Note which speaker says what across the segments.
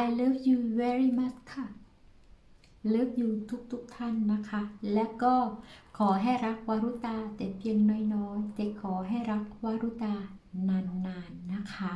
Speaker 1: I love you very much ค่ะ love you ทุกๆทท่านนะคะ และก็ขอให้รักวารุตาแต่เพียงน้อยๆ แต่ขอให้รักวารุตานานๆนะคะ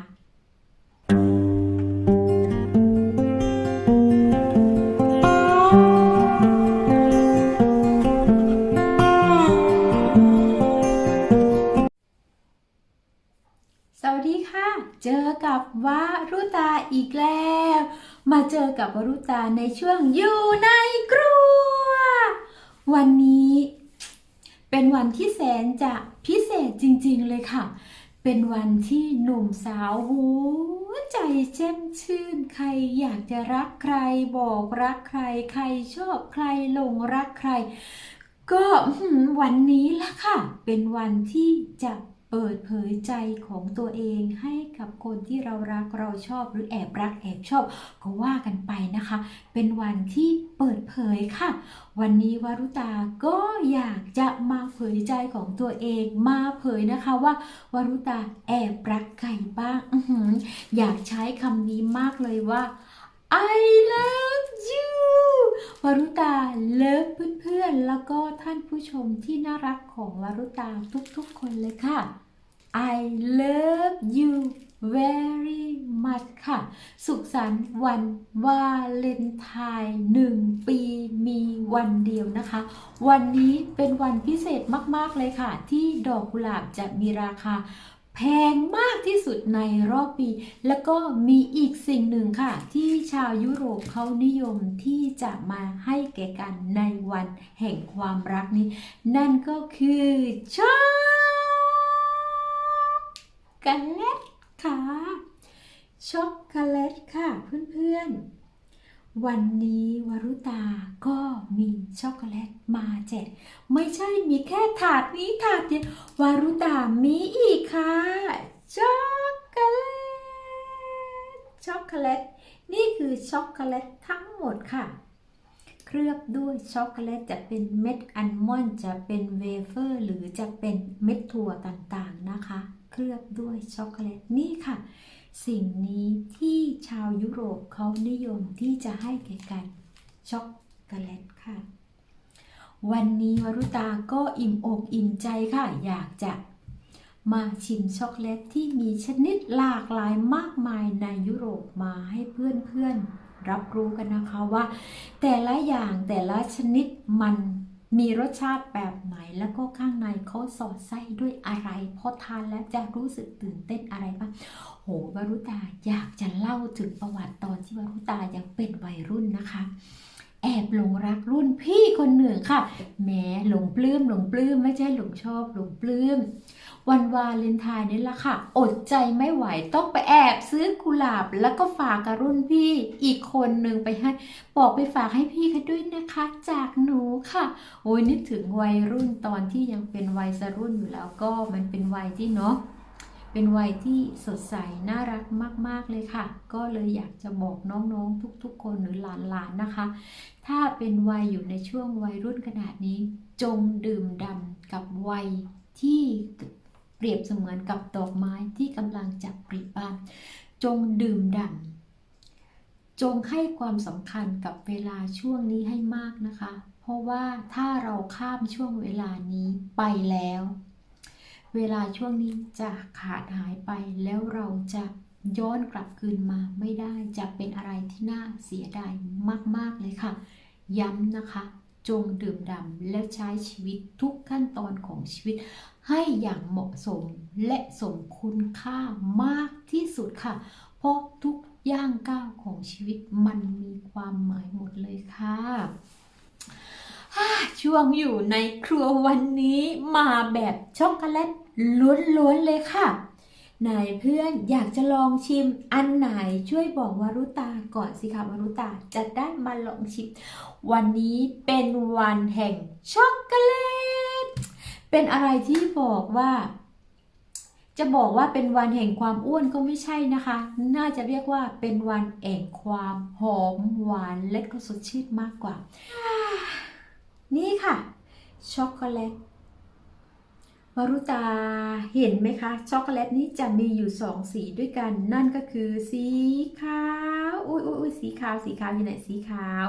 Speaker 1: เจอกับวารุตาอีกแล้ว มาเจอกับวารุตาในช่วงอยู่ในครัว วันนี้ เป็นวันที่แสนจะพิเศษจริงๆเลยค่ะ เป็นวันที่หนุ่มสาวหัวใจแจ่มชื่น ใครอยากจะรักใครบอกรักใคร ใครชอบใครหลงรักใคร ก็วันนี้ละค่ะ เป็นวันที่จะ เปิดเผยใจของตัวเองให้กับคนที่เรารักเราชอบหรือแอบรักแอบชอบ ก็ว่ากันไปนะคะ เป็นวันที่เปิดเผยค่ะ วันนี้วารุตาก็อยากจะมาเผยใจของตัวเองมาเผยนะคะว่าวารุตาแอบรักใครบ้างออยากใช้คำนี้มากเลยว่า I love you วารุตาเลิฟเพื่อนๆ แล้วก็ท่านผู้ชมที่น่ารักของวารุตาทุกๆ คนเลยค่ะ I love you very much ค่ะ สุขสันต์วันวาเลนไทน์หนึ่งปีมีวันเดียวนะคะ วันนี้เป็นวันพิเศษมาก ๆ เลยค่ะ ที่ดอกกุหลาบจะมีราคาแพงมากที่สุดในรอบปี แล้วก็มีอีกสิ่งหนึ่งค่ะ ที่ชาวยุโรปเขานิยมที่จะมาให้แก่กันในวันแห่งความรักนี้ นั่นก็คือช็อ กโกแลตค่ะ ช็อกโกแลตค่ะเพื่อนๆ วันนี้วรุตาก็มีช็อกโกแลตมาแจกไม่ใช่มีแค่ถาดนี้ถาดเดียววารุตามีอีกค่ะ ช็อกโกแลต ช็อกโกแลต นี่คือช็อกโกแลตทั้งหมดค่ะเคลือบด้วยช็อกโกแลตจะเป็นเม็ดอัลมอนด์จะเป็นเวเฟอร์ หรือจะเป็นเม็ดถั่วต่างๆนะคะ เคลือบด้วยช็อกโกแลตนี่ค่ะ สิ่งนี้ที่ชาวยุโรปเขานิยมที่จะให้แก่กันช็อกโกแลตค่ะ วันนี้วรุตาก็อิ่มอกอิ่มใจค่ะ อยากจะมาชิมช็อกโกแลตที่มีชนิดหลากหลายมากมายในยุโรปมาให้เพื่อนๆรับรู้กันนะคะว่า แต่ละอย่างแต่ละชนิดมัน มีรสชาติแบบไหนแล้วก็ข้างในเขาสอดไส้ด้วยอะไรพอทานแล้วจะรู้สึกตื่นเต้นอะไรบ้างโหวรุตาอยากจะเล่าถึงประวัติตอนที่วรุตายังเป็นวัยรุ่นนะคะ แอบหลงรักรุ่นพี่คนหนึ่งค่ะแหม้หลงปลื้มหลงปลื้มไม่ใช่หลงชอบหลงปลื้ม วันวาเลนไทน์นี่ละค่ะ อดใจไม่ไหวต้องไปแอบซื้อกุหลาบ แล้วก็ฝากกับรุ่นพี่อีกคนหนึ่งไปให้ บอกไปฝากให้พี่เขาด้วยนะคะ จากหนูค่ะ โอ้ยนึกถึงวัยรุ่นตอนที่ยังเป็นวัยสรุ่นอยู่แล้วก็มันเป็นวัยที่เนาะเป็นวัยที่สดใสน่ารักมาก ๆ เลยค่ะ ก็เลยอยากจะบอกน้องๆ ทุกๆ คนหรือหลานๆนะคะ ถ้าเป็นวัยอยู่ในช่วงวัยรุ่นขนาดนี้ จงดื่มด่ำกับวัยที่ เปรียบเสมือนกับดอกไม้ที่กำลังจะปริบาน จงดื่มด่ำจงให้ความสำคัญกับเวลาช่วงนี้ให้มากนะคะ เพราะว่าถ้าเราข้ามช่วงเวลานี้ไปแล้ว เวลาช่วงนี้จะขาดหายไปแล้วเราจะย้อนกลับคืนมาไม่ได้จะเป็นอะไรที่น่าเสียดายมาก ๆ เลยค่ะ ย้ำนะคะ จงดื่มด่ำและใช้ชีวิตทุกขั้นตอนของชีวิต ให้อย่างเหมาะสมและสมคุณค่ามากที่สุดค่ะ เพราะทุกย่างก้าวของชีวิตมันมีความหมายหมดเลยค่ะช่วงอยู่ในครัววันนี้มาแบบช็อกโกแลตล้วนๆเลยค่ะไหนเพื่อนอยากจะลองชิมอันไหนช่วยบอกวารุตาก่อนสิคะวารุตาจะได้มาลองชิม วันนี้เป็นวันแห่งช็อกโกแลต เป็นอะไรที่บอกว่า จะบอกว่าเป็นวันแห่งความอ้วนก็ไม่ใช่นะคะ น่าจะเรียกว่าเป็นวันแห่งความหอมหวานและก็สดชื่นมากกว่า นี่ค่ะ ช็อกโกแลตวารุตาเห็นไหมคะ ช็อกโกแลตนี้จะมีอยู่สองสีด้วยกัน นั่นก็คือสีขาวอุ้ยอุ้ยอุ๊ยสีขาวสีขาวอยู่ไหนสีขาว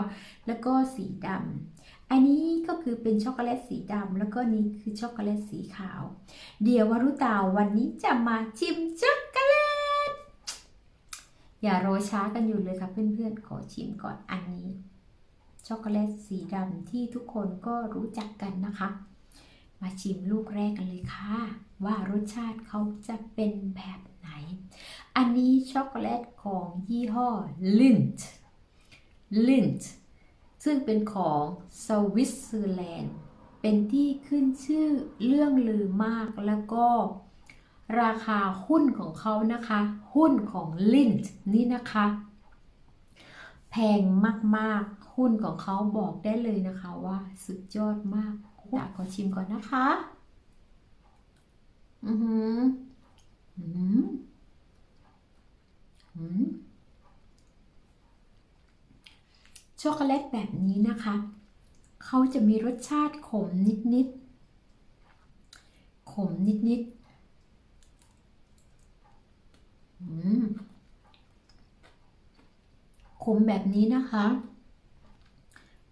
Speaker 1: แล้วก็สีดำ อันนี้ก็คือเป็นช็อกโกแลตสีดำแล้วก็นี่คือช็อกโกแลตสีขาว เดี๋ยววารุตาวันนี้จะมาชิมช็อกโกแลต อย่ารอช้ากันอยู่เลยค่ะเพื่อนๆ ขอชิมก่อนอันนี้ ช็อกโกแลตสีดำที่ทุกคนก็รู้จักกันนะคะ มาชิมลูกแรกกันเลยค่ะ ว่ารสชาติเขาจะเป็นแบบไหน อันนี้ช็อกโกแลตของยี่ห้อ Lindt Lindt ซึ่งเป็นของสวิตเซอร์แลนด์ เป็นที่ขึ้นชื่อเรื่องลือมากแล้วก็ราคาหุ้นของเขานะคะ หุ้นของ l i n t นี่นะคะ แพงมากๆ หุ้นของเขาบอกได้เลยนะคะว่าสุดยอดมากอยากขอชิมก่อนนะคะ อือหืออืมอืม ช็อกโกแลตแบบนี้นะคะ เขาจะมีรสชาติขมนิดๆ ขมนิดๆขมแบบนี้นะคะ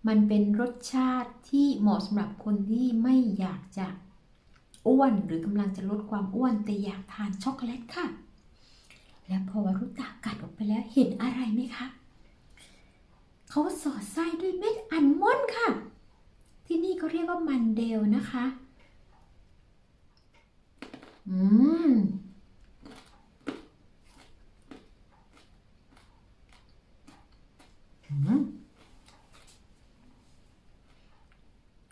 Speaker 1: มันเป็นรสชาติที่เหมาะสำหรับคนที่ไม่อยากจะอ้วนหรือกำลังจะลดความอ้วนแต่อยากทานช็อกโกแลตค่ะ แล้วพอวรุตากัดออกไปแล้วเห็นอะไรไหมคะ เขาสอดไส้ด้วยเม็ดอัลมอนด์ค่ะ ที่นี่เขาเรียกว่ามันเดลนะคะ อืม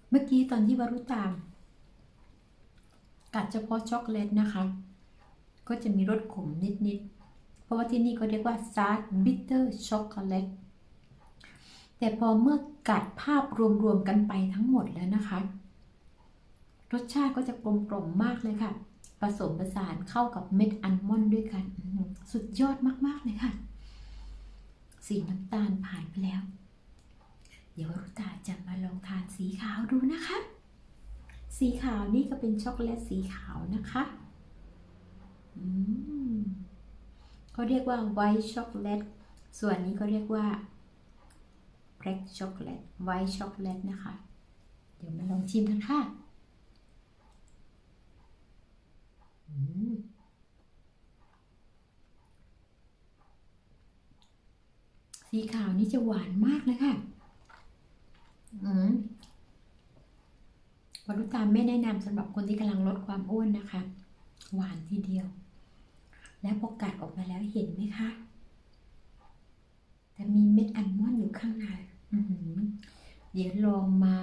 Speaker 1: เมื่อกี้ตอนที่วารุตามกัดเฉพาะช็อกโกแลตนะคะ ก็จะมีรสขมนิดๆ เพราะว่าที่นี่เขาเรียกว่าซาร์ดบิตเตอร์ช็อกโกแลต แต่พอเมื่อกัดภาพรวมๆกันไปทั้งหมดแล้วนะคะ รสชาติก็จะกลมกล่อมมากเลยค่ะ ผสมผสานเข้ากับเม็ดอัลมอนด์ด้วยกัน สุดยอดมากๆเลยค่ะ สีน้ำตาลผ่านไปแล้ว เดี๋ยวรุตาจะมาลองทานสีขาวดูนะคะ สีขาวนี่ก็เป็นช็อกโกแลตสีขาวนะคะอืมเขาเรียกว่าไวท์ช็อกโกแลตส่วนนี้เขาเรียกว่า ล็กช็อกโกแลตไวท์ช็อกโกแลตนะคะ เดี๋ยวมาลองชิมกันค่ะสีขาวนี่จะหวานมากเลยค่ะ อืมวรุตาไม่แนะนำสำหรับคนที่กำลังลดความอ้วนนะคะ หวานทีเดียว แล้วพอกัดออกมาแล้วเห็นไหมคะ แต่มีเม็ดอัลมอนด์อยู่ข้างใน เดี๋ยวลองมา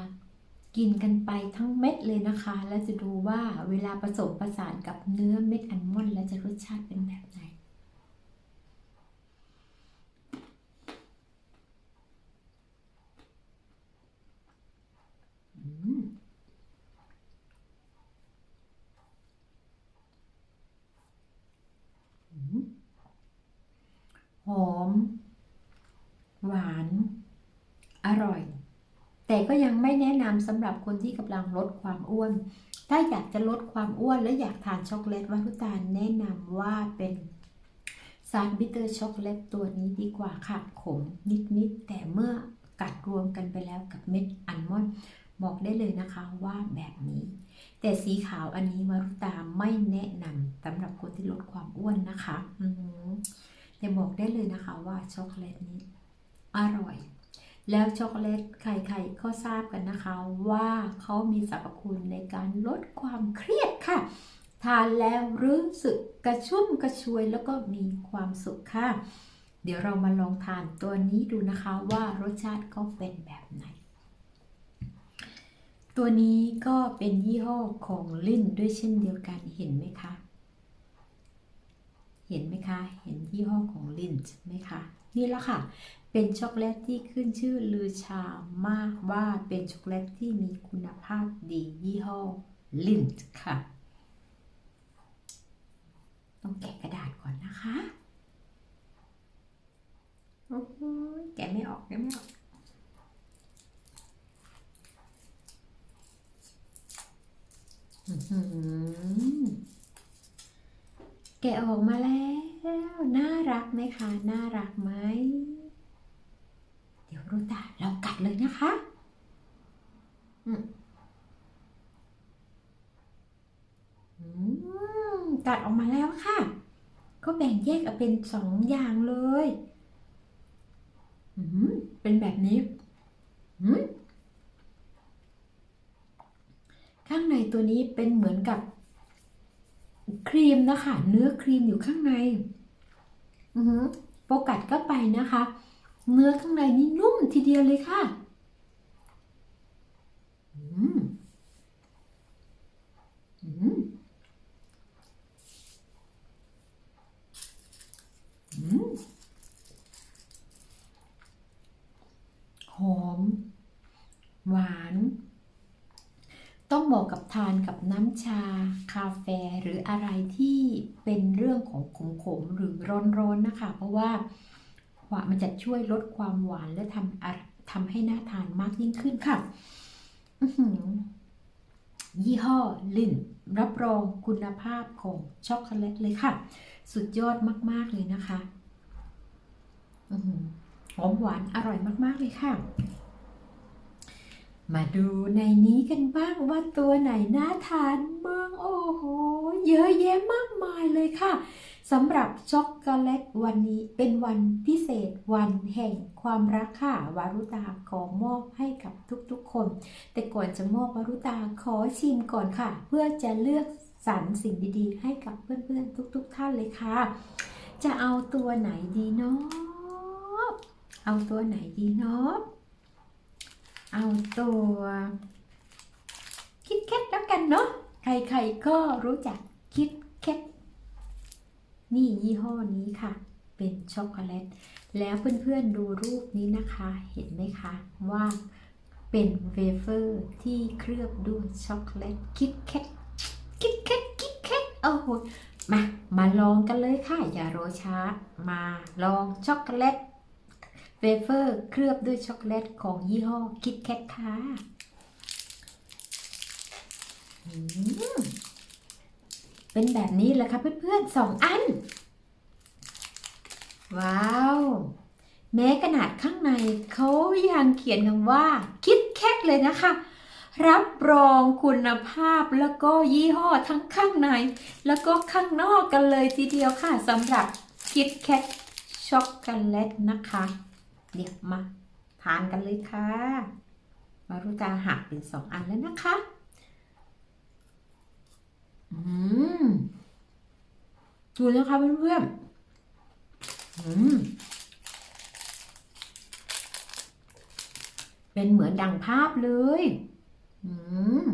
Speaker 1: กินกันไปทั้งเม็ดเลยนะคะ แล้วจะดูว่าเวลาผสมผสานกับเนื้อเม็ดอัลมอนด์แล้วจะรสชาติเป็นแบบไหนอืมอืมหอม หวาน อร่อย แต่ ก็ยังไม่แนะนำสำหรับคนที่กำลังลดความอ้วน ถ้าอยากจะลดความอ้วนและอยากทานช็อกโกแลตวัตุตาลแนะนำว่าเป็นซารบิเตอร์ช็อกโกแลตตัวนี้ดีกว่าค่ะขมนิดๆแต่เมื่อกัดรวมกันไปแล้วกับเม็ดอัลมอนด์บอกได้เลยนะคะว่าแบบนี้ แต่สีขาวอันนี้วารุตาไม่แนะนำสำหรับคนที่ลดความอ้วนนะคะอืแต่บอกได้เลยนะคะว่าช็อกโกแลตนี้อร่อย แล้วช็อกโกแลตใครๆก็ทราบกันนะคะ ว่าเขามีสรรพคุณในการลดความเครียดค่ะ ทานแล้วรู้สึกกระชุ่มกระชวยแล้วก็มีความสุขค่ะ เดี๋ยวเรามาลองทานตัวนี้ดูนะคะว่ารสชาติเขาเป็นแบบไหน ตัวนี้ก็เป็นยี่ห้อของลินด้วยเช่นเดียวกันเห็นไหมคะ เห็นไหมคะ เห็นยี่ห้อของลินไหมคะ นี่ละค่ะ เป็นช็อกโกแลตที่ขึ้นชื่อลือชามากว่าเป็นช็อกโกแลตที่มีคุณภาพดียี่ห้อลินค่ะ ต้องแกะกระดาษก่อนนะคะโอ้โหแกะไม่ออกแกะไม่ออกอือ แกะออกมาแล้ว น่ารักไหมคะ น่ารักไหม เดี๋ยวรุตาเรากัดเลยนะคะอืมกัดออกมาแล้วค่ะ ก็แบ่งแยกออกเป็นสองอย่างเลยอืมเป็นแบบนี้อืมข้างในตัวนี้เป็นเหมือนกับ ครีมนะคะ เนื้อครีมอยู่ข้างในอือหือโปกัดก็ไปนะคะ เนื้อข้างในนี่นุ่มทีเดียวเลยค่ะอืมอืมอืมหอม หวาน ต้องเหมาะกับทานกับน้ำชา คาเฟ่หรืออะไรที่เป็นเรื่องของขมๆหรือร้อนๆนะคะ เพราะว่าว่ามันจะช่วยลดความหวานและทำทำให้น่าทานมากยิ่งขึ้นค่ะยี่ห้อลินรับรองคุณภาพของช็อกโกแลตเลยค่ะ สุดยอดมาก ๆ เลยนะคะหอหอมหวานอร่อยมาก ๆ เลยค่ะ มาดูในนี้กันบ้างว่าตัวไหนน่าทานบ้างโอ้โห เยอะแยะมากมายเลยค่ะสำหรับช็อกโกแลตวันนี้เป็นวันพิเศษวันแห่งความรักค่ะวารุตาขอมอบให้กับทุกๆคน แต่ก่อนจะมอบวารุตาขอชิมก่อนค่ะ เพื่อจะเลือกสรรสิ่งดีๆ ให้กับเพื่อนๆ ทุก ๆ ท่านเลยค่ะ จะเอาตัวไหนดีเนาะเอาตัวไหนดีเนาะ เอาตัวคิดแคทแล้วกันเนาะ ใครๆก็รู้จักคิดแคทนี่ยี่ห้อนี้ค่ะ เป็นช็อกโกแลต แล้วเพื่อนๆดูรูปนี้นะคะ เห็นไหมคะว่าเป็นเวเฟอร์ที่เคลือบด้วยช็อกโกแลตคิดแคทคิดแคทคิดแคทโอ้โหมา มาลองกันเลยค่ะ อย่ารอช้า มาลองช็อกโกแลต เวเฟอร์เคลือบด้วยช็อกโกแลตของยี่ห้อคิดแคทค่ะเป็นแบบนี้แหละค่ะเพื่อนๆสองอัน ว้าว แม้ขนาดข้างในเขายังเขียนคำว่าคิดแคทเลยนะคะ รับรองคุณภาพแล้วก็ยี่ห้อทั้งข้างใน แล้วก็ข้างนอกกันเลยทีเดียวค่ะสำหรับคิดแคทช็อกโกแลตนะคะ เดี๋ยวมาทานกันเลยค่ะ มารุตาหักเป็นสองอันแล้วนะคะ อืมดูนะคะเพื่อนๆอืมเป็นเหมือนดังภาพเลย อืม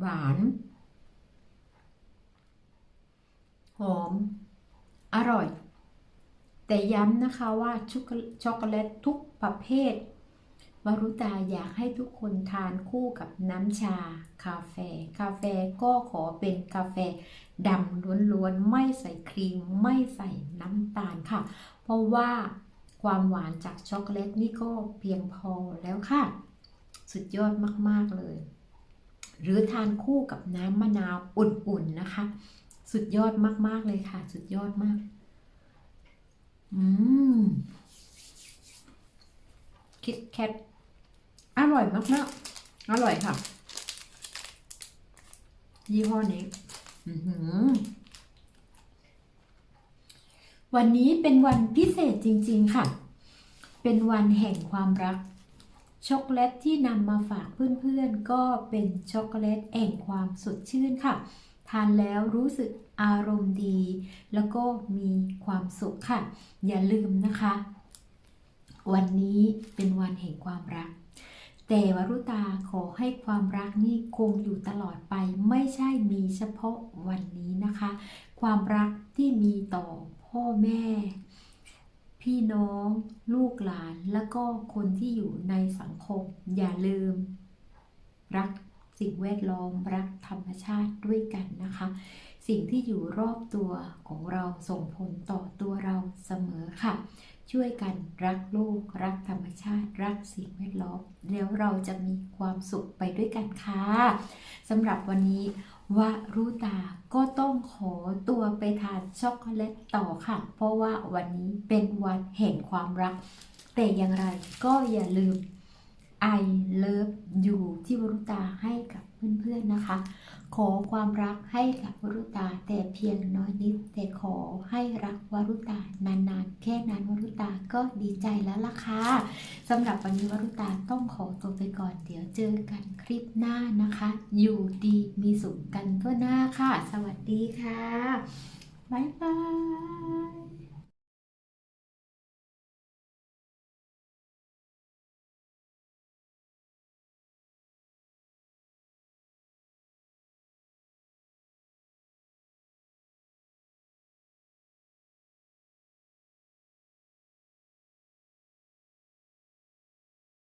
Speaker 1: หวาน หอม อร่อย แต่ย้ำนะคะว่าช็อกโกช็อกโกแลตทุกประเภทวารุตาอยากให้ทุกคนทานคู่กับน้ำชาคาเฟ่กาแฟก็ขอเป็นกาแฟดำล้วนๆ ไม่ใส่ครีม ไม่ใส่น้ำตาลค่ะ เพราะว่าความหวานจากช็อกโกแลตนี่ก็เพียงพอแล้วค่ะ สุดยอดมากๆเลย หรือทานคู่กับน้ำมะนาวอุ่นๆนะคะ สุดยอดมากๆเลยค่ะ สุดยอดมาก อืมคิดแคทอร่อยมากๆ อร่อยค่ะ ยี่ห้อนี้วันนี้เป็นวันพิเศษจริง ๆ ค่ะ เป็นวันแห่งความรัก ช็อกโกแลตที่นำมาฝากเพื่อนๆ ก็เป็นช็อกโกแลตแห่งความสดชื่นค่ะ ทานแล้วรู้สึกอารมณ์ดี แล้วก็มีความสุขค่ะ อย่าลืมนะคะ วันนี้เป็นวันแห่งความรัก แต่วรุตาขอให้ความรักนี่คงอยู่ตลอดไป ไม่ใช่มีเฉพาะวันนี้นะคะ ความรักที่มีต่อพ่อแม่ พี่น้อง ลูกหลาน และก็คนที่อยู่ในสังคม อย่าลืม รักสิ่งแวดล้อมรักธรรมชาติด้วยกันนะคะ สิ่งที่อยู่รอบตัวของเราส่งผลต่อตัวเราเสมอค่ะ ช่วยกันรักโลก รักธรรมชาติ รักสิ่งแวดล้อมแล้วเราจะมีความสุขไปด้วยกันค่ะสำหรับวันนี้วารุตาก็ต้องขอตัวไปทานช็อกโกแลตต่อค่ะ เพราะว่าวันนี้เป็นวันแห่งความรัก แต่อย่างไรก็อย่าลืม I love you ที่วรุตาให้กับ เพื่อนๆนะคะ ขอความรักให้กับวรุตาแต่เพียงน้อยนิด แต่ขอให้รักวรุตานานๆ แค่นั้นวรุตาก็ดีใจแล้วล่ะค่ะสำหรับวันนี้วรุตาต้องขอตัวไปก่อนเดี๋ยวเจอกันคลิปหน้านะคะ อยู่ดีมีสุขกันทั่วหน้าค่ะ สวัสดีค่ะบ๊ายบาย